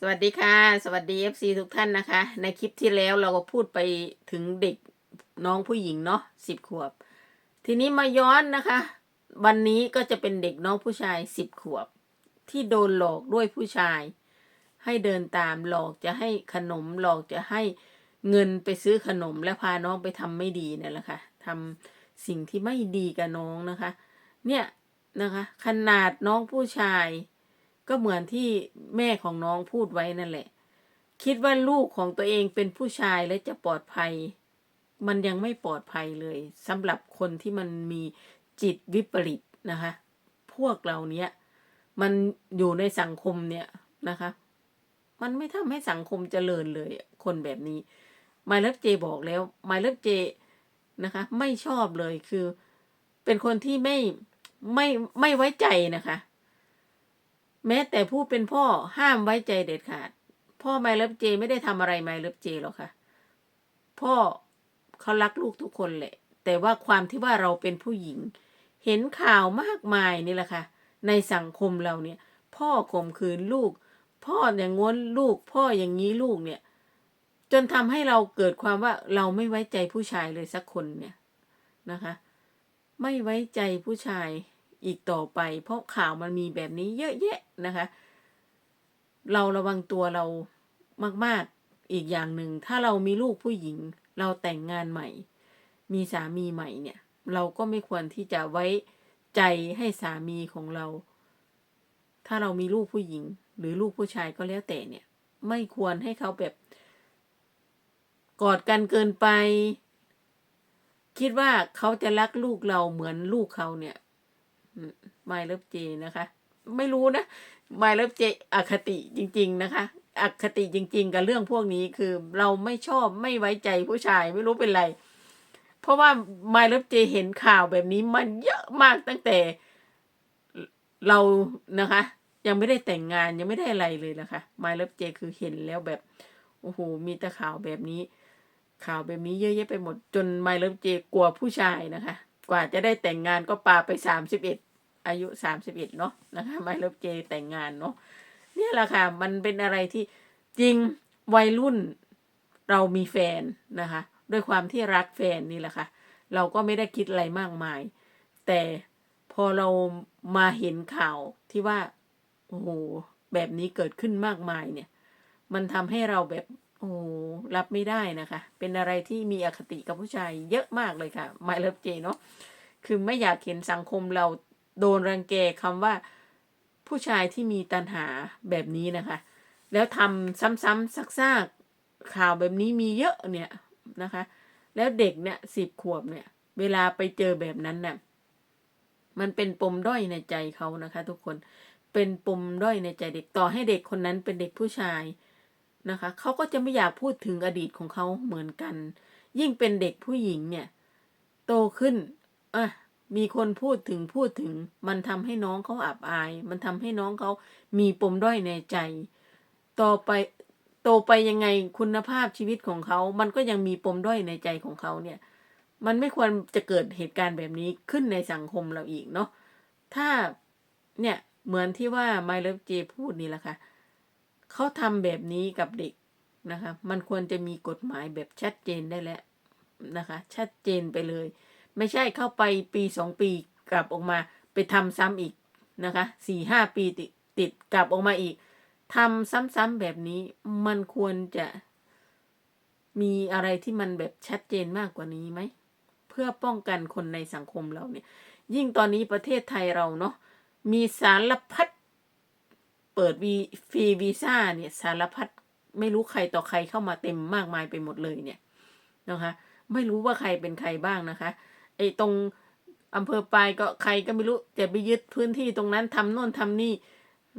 สวัสดีค่ะ สวัสดี FC ทุกท่านนะคะ ในคลิปที่แล้วเราก็พูดไปถึงเด็กน้องผู้หญิงเนาะสิบขวบ ทีนี้มาย้อนนะคะ วันนี้ก็จะเป็นเด็กน้องผู้ชายสิบขวบ ที่โดนหลอกด้วยผู้ชาย ให้เดินตามหลอกจะให้ขนมหลอกจะให้เงินไปซื้อขนมและพาน้องไปทำไม่ดีนั่แหละค่ะทำสิ่งที่ไม่ดีกับน้องนะคะ เนี่ยนะคะ ขนาดน้องผู้ชาย ก็เหมือนที่แม่ของน้องพูดไว้นั่นแหละ คิดว่าลูกของตัวเองเป็นผู้ชายและจะปลอดภัย มันยังไม่ปลอดภัยเลยสำหรับคนที่มันมีจิตวิปริตนะคะ พวกเราเนี้ยมันอยู่ในสังคมเนี่ยนะคะ มันไม่ทำให้สังคมเจริญเลย คนแบบนี้ไมายเลฟเจบอกแล้วไมายเลฟเจนะคะ ไม่ชอบเลยคือ เป็นคนที่ไม่ไม่ไม่ไว้ใจนะคะ แม้แต่ผู้เป็นพ่อห้ามไว้ใจเด็ดขาด พ่อไมเลิฟเจไม่ได้ทำอะไรไมเลิฟเจหรอกค่ะ พ่อเขารักลูกทุกคนแหละ แต่ว่าความที่ว่าเราเป็นผู้หญิง เห็นข่าวมากมายนี่แหละค่ะ ในสังคมเราเนี่ย พ่อข่มขืนลูก พ่ออย่างง้นลูก พ่ออย่างนี้ลูกเนี่ย จนทำให้เราเกิดความว่าเราไม่ไว้ใจผู้ชายเลยสักคนเนี่ยนะคะ ไม่ไว้ใจผู้ชาย อีกต่อไป เพราะข่าวมันมีแบบนี้เยอะแยะนะคะ เราระวังตัวเรามาก ๆ อีกอย่างหนึ่ง ถ้าเรามีลูกผู้หญิง เราแต่งงานใหม่ มีสามีใหม่เนี่ย เราก็ไม่ควรที่จะไว้ใจให้สามีของเรา ถ้าเรามีลูกผู้หญิง หรือลูกผู้ชายก็แล้วแต่เนี่ย ไม่ควรให้เขาแบบ กอดกันเกินไป คิดว่าเขาจะรักลูกเราเหมือนลูกเขาเนี่ย ไม่เลิฟเจนะคะ ไม่รู้นะไม่เลิฟเจอคติจริง ๆ นะคะอคติจริง ๆ กับเรื่องพวกนี้คือเราไม่ชอบไม่ไว้ใจผู้ชายไม่รู้เป็นไร เพราะว่าไม่เลิฟเจเห็นข่าวแบบนี้มันเยอะมากตั้งแต่เรานะคะ ยังไม่ได้แต่งงานยังไม่ได้อะไรเลยนะคะไม่เลิฟเจคือเห็นแล้วแบบโอ้โหมีแต่ข่าวแบบนี้ ข่าวแบบนี้เยอะแยะไปหมดจนไม่เลิฟเจกลัวผู้ชายนะคะ กว่าจะได้แต่งงานก็ปาไปสามสิบเอ็ด อายุสามสิบเอ็ดเนาะนะคะไม่เลิฟเจแต่งงานเนาะเนี่ยแหละค่ะ มันเป็นอะไรที่จริงวัยรุ่นเรามีแฟนนะคะ ด้วยความที่รักแฟนนี่แหละค่ะ เราก็ไม่ได้คิดอะไรมากมาย แต่พอเรามาเห็นข่าวที่ว่าโอ้โหแบบนี้เกิดขึ้นมากมายเนี่ย มันทำให้เราแบบโอ้รับไม่ได้นะคะ เป็นอะไรที่มีอคติกับผู้ชายเยอะมากเลยค่ะ ไม่เลิฟเจเนาะคือไม่อยากเห็นสังคมเรา โดนรังแกคำว่าผู้ชายที่มีตัณหาแบบนี้นะคะ แล้วทำซ้ำๆซักๆข่าวแบบนี้มีเยอะเนี่ยนะคะ แล้วเด็กเนี่ยสิบขวบเนี่ย เวลาไปเจอแบบนั้นน่ะมันเป็นปมด้อยในใจเขานะคะ ทุกคนเป็นปมด้อยในใจเด็กต่อให้เด็กคนนั้นเป็นเด็กผู้ชายนะคะเขาก็จะไม่อยากพูดถึงอดีตของเขาเหมือนกัน ยิ่งเป็นเด็กผู้หญิงเนี่ย โตขึ้นอะ มีคนพูดถึงพูดถึง มันทำให้น้องเขาอับอาย มันทำให้น้องเขามีปมด้อยในใจ ต่อไปโตไปยังไงคุณภาพชีวิตของเขา มันก็ยังมีปมด้อยในใจของเขาเนี่ย มันไม่ควรจะเกิดเหตุการณ์แบบนี้ขึ้นในสังคมเราอีกเนาะ ถ้าเนี่ยเหมือนที่ว่าไมเลฟเจพูดนี่แหละค่ะเขาทำแบบนี้กับเด็กนะคะ มันควรจะมีกฎหมายแบบชัดเจนได้แล้วนะคะ ชัดเจนไปเลย ไม่ใช่เข้าไปปีสองปีกลับออกมาไปทำซ้ำอีกนะคะสี่ห้าปีติดติดกลับออกมาอีกทำซ้ำๆแบบนี้มันควรจะมีอะไรที่มันแบบชัดเจนมากกว่านี้ไหม เพื่อป้องกันคนในสังคมเราเนี่ย ยิ่งตอนนี้ประเทศไทยเราเนาะมีสารพัดเปิดวีฟรีวีซ่าเนี่ยสารพัดไม่รู้ใครต่อใครเข้ามาเต็มมากมายไปหมดเลยเนี่ยนะคะ ไม่รู้ว่าใครเป็นใครบ้างนะคะ ไอ้ตรงอำเภอปลายก็ใครก็ไม่รู้จะไปยึดพื้นที่ตรงนั้นทำโน่นทำนี่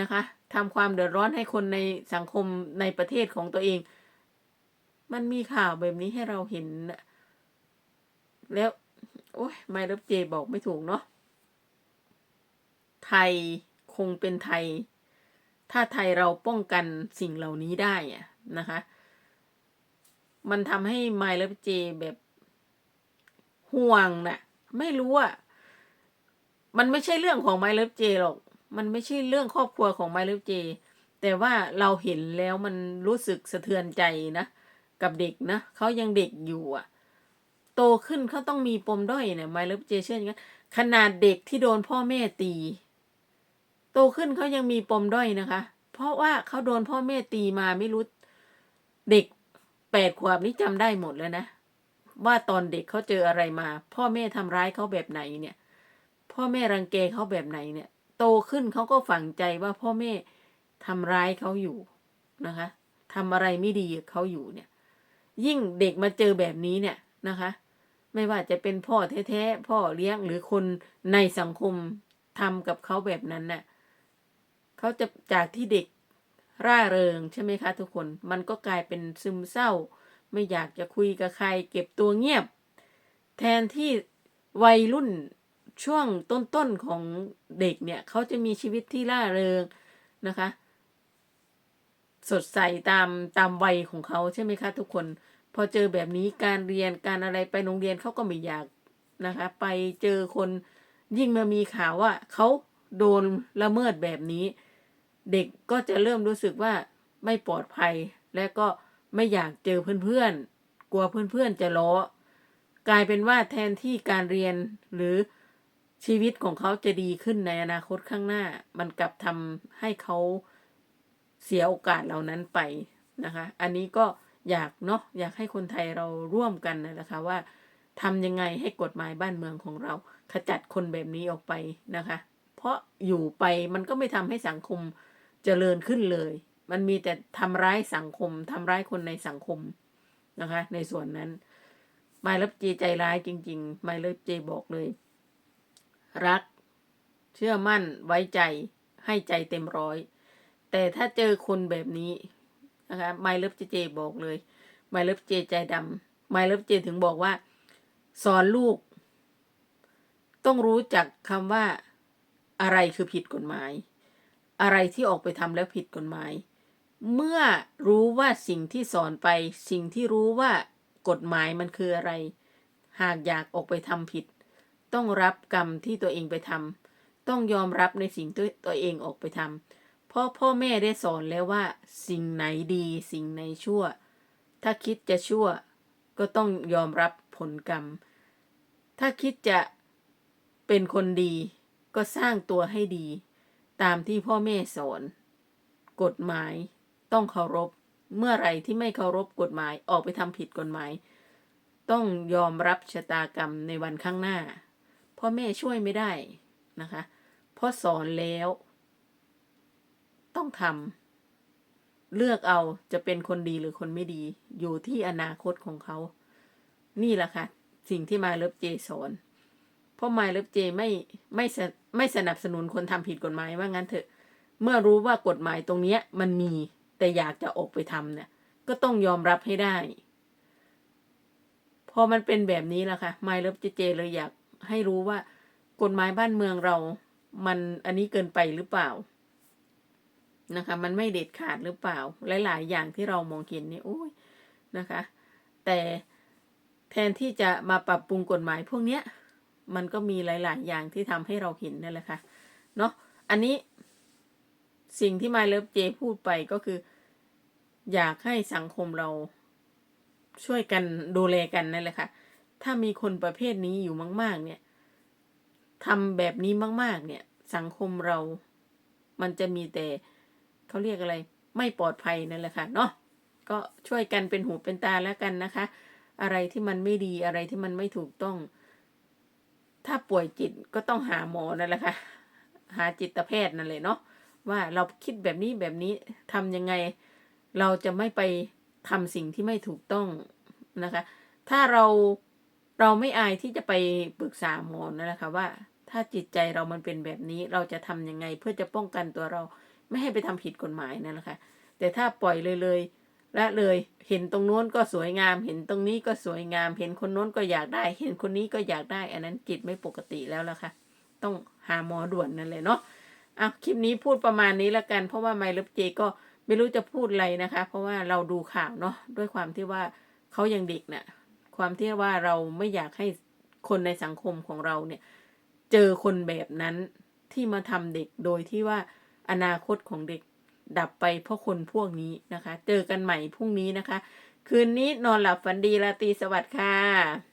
นะคะทำความเดือดร้อนให้คนในสังคมในประเทศของตัวเอง มันมีข่าวแบบนี้ให้เราเห็น แล้ว โอ้ยไม่รับเจบอกไม่ถูกเนาะไทยคงเป็นไทย ถ้าไทยเราป้องกันสิ่งเหล่านี้ได้อะนะคะ มันทำให้ไมล์และเจแบบ ห่วงนะ่ะ ไม่รู้อะมันไม่ใช่เรื่องของไมล์เลฟเจหรอก มันไม่ใช่เรื่องครอบครัวของไมล์เลฟเจ แต่ว่าเราเห็นแล้วมันรู้สึกสะเทือนใจนะ กับเด็กนะเขายังเด็กอยู่อะ โตขึ้นเขาต้องมีปมด้อยเนี่ยไมล์เลฟเจเชื่ออย่างนั้นขนาดเด็กที่โดนพ่อแม่ตี โตขึ้นเขายังมีปมด้อยนะคะ เพราะว่าเขาโดนพ่อแม่ตีมาไม่รู้ เด็กแปดขวบนี่จำได้หมดแล้วนะ ว่าตอนเด็กเขาเจออะไรมา พ่อแม่ทำร้ายเขาแบบไหนเนี่ย พ่อแม่รังแกเขาแบบไหนเนี่ย โตขึ้นเขาก็ฝังใจว่าพ่อแม่ทำร้ายเขาอยู่นะคะทำอะไรไม่ดีเขาอยู่เนี่ย ยิ่งเด็กมาเจอแบบนี้เนี่ยนะคะ ไม่ว่าจะเป็นพ่อแท้ๆพ่อเลี้ยงหรือคนในสังคมทำกับเขาแบบนั้นน่ะเขาจะจากที่เด็กร่าเริงใช่ไหมคะ ทุกคนมันก็กลายเป็นซึมเศร้า ไม่อยากจะคุยกับใคร เก็บตัวเงียบ แทนที่วัยรุ่นช่วงต้นๆของเด็กเนี่ย เขาจะมีชีวิตที่ร่าเริงนะคะ สดใสตามตามวัยของเขาใช่ไหมคะทุกคน พอเจอแบบนี้การเรียนการอะไรไปโรงเรียนเขาก็ไม่อยากนะคะ ไปเจอคนยิ่งมามีข่าวว่าเขาโดนละเมิดแบบนี้ เด็กก็จะเริ่มรู้สึกว่าไม่ปลอดภัยและก็ ไม่อยากเจอเพื่อนๆ กลัวเพื่อนๆจะล้อกลายเป็นว่าแทนที่การเรียนหรือชีวิตของเขาจะดีขึ้นในอนาคตข้างหน้า มันกลับทำให้เขาเสียโอกาสเหล่านั้นไปนะคะ อันนี้ก็อยากเนาะอยากให้คนไทยเราร่วมกันนะคะว่าทำยังไงให้กฎหมายบ้านเมืองของเรา ขจัดคนแบบนี้ออกไปนะคะ เพราะอยู่ไปมันก็ไม่ทำให้สังคมเจริญขึ้นเลย มันมีแต่ทำร้ายสังคมทำร้ายคนในสังคมนะคะ ในส่วนนั้นไมายรับเจใจร้ายจริงๆไมายรับเจบอกเลย รัก เชื่อมั่นไว้ใจให้ใจเต็มร้อย แต่ถ้าเจอคนแบบนี้นะคะไมเลิฟเจเจบอกเลยไมเลิฟเจใจดำไมเลิฟเจถึงบอกว่า สอนลูก ต้องรู้จักคำว่าอะไรคือผิดกฎหมาย อะไรที่ออกไปทำแล้วผิดกฎหมาย เมื่อรู้ว่าสิ่งที่สอนไป สิ่งที่รู้ว่ากฎหมายมันคืออะไร หากอยากออกไปทำผิด ต้องรับกรรมที่ตัวเองไปทำต้องยอมรับในสิ่งที่ตัวเองออกไปทำเพราะพ่อแม่ได้สอนแล้วว่า สิ่งไหนดีสิ่งไหนชั่ว ถ้าคิดจะชั่ว ก็ต้องยอมรับผลกรรม ถ้าคิดจะเป็นคนดี ก็สร้างตัวให้ดี ตามที่พ่อแม่สอน กฎหมาย ต้องเคารพ เมื่อไรที่ไม่เคารพกฎหมายออกไปทำผิดกฎหมาย ต้องยอมรับชะตากรรมในวันข้างหน้า พ่อแม่ช่วยไม่ได้นะคะพราะสอนแล้ว ต้องทำเลือกเอาจะเป็นคนดีหรือคนไม่ดี อยู่ที่อนาคตของเขา นี่แหละค่ะ สิ่งที่มาเลิฟเจสอนเพราะมาเลิฟเจไม่ไม่สไม่สนับสนุนคนทำผิดกฎหมายว่างั้นเถอะ เมื่อรู้ว่ากฎหมายตรงเนี้ยมันมี แต่อยากจะออกไปทำเนี่ยก็ต้องยอมรับให้ได้ พอมันเป็นแบบนี้แหละค่ะไมเลิฟเจเจเลยอยากให้รู้ว่ากฎหมายบ้านเมืองเรา มันอันนี้เกินไปหรือเปล่านะคะ มันไม่เด็ดขาดหรือเปล่า หลายๆ อย่างที่เรามองเห็นนี่โอ้ยนะคะ แต่แทนที่จะมาปรับปรุงกฎหมายพวกเนี้ย มันก็มีหลาย ๆ อย่างที่ทำให้เราเห็นนั่นแหละค่ะ เนาะอันนี้ สิ่งที่มาเลิฟเจพูดไปก็คือ อยากให้สังคมเราช่วยกันดูแลกันนั่นแหละค่ะ ถ้ามีคนประเภทนี้อยู่มาก ๆ เนี่ยทำแบบนี้มาก ๆ เนี่ย สังคมเรา มันจะมีแต่เขาเรียกอะไร ไม่ปลอดภัยนั่นแหละค่ะเนาะก็ช่วยกันเป็นหูเป็นตาแล้วกันนะคะ อะไรที่มันไม่ดีอะไรที่มันไม่ถูกต้อง ถ้าป่วยจิตก็ต้องหาหมอนั่นแหละค่ะ หาจิตแพทย์นั่นเลยเนาะ ว่าเราคิดแบบนี้แบบนี้ทำยังไง เราจะไม่ไปทำสิ่งที่ไม่ถูกต้องนะคะ ถ้าเราเราไม่อายที่จะไปปรึกษาหมอนั่นแหละค่ะว่า ถ้าจิตใจเรามันเป็นแบบนี้เราจะทำยังไงเพื่อจะป้องกันตัวเราไม่ให้ไปทำผิดกฎหมายนั่นแหละค่ะแต่ถ้าปล่อยเลยเลยละเลยเห็นตรงโน้นก็สวยงาม เห็นตรงนี้ก็สวยงาม เห็นคนโน้นก็อยากได้ เห็นคนนี้ก็อยากได้ อันนั้นจิตไม่ปกติแล้วล่ะค่ะ ต้องหาหมอด่วนนั่นเลยเนาะ อะคลิปนี้พูดประมาณนี้ละกัน เพราะว่าไมล์เลฟเจก็ไม่รู้จะพูดอะไรนะคะ เพราะว่าเราดูข่าวเนาะด้วยความที่ว่าเขายังเด็กเนะ่ะความที่ว่าเราไม่อยากให้คนในสังคมของเราเนี่ย เจอคนแบบนั้นที่มาทำเด็กโดยที่ว่าอนาคตของเด็กดับไปเพราะคนพวกนี้นะคะ เจอกันใหม่พรุ่งนี้นะคะ คืนนี้นอนหลับฝันดีราตรีสวัสดิ์ค่ะ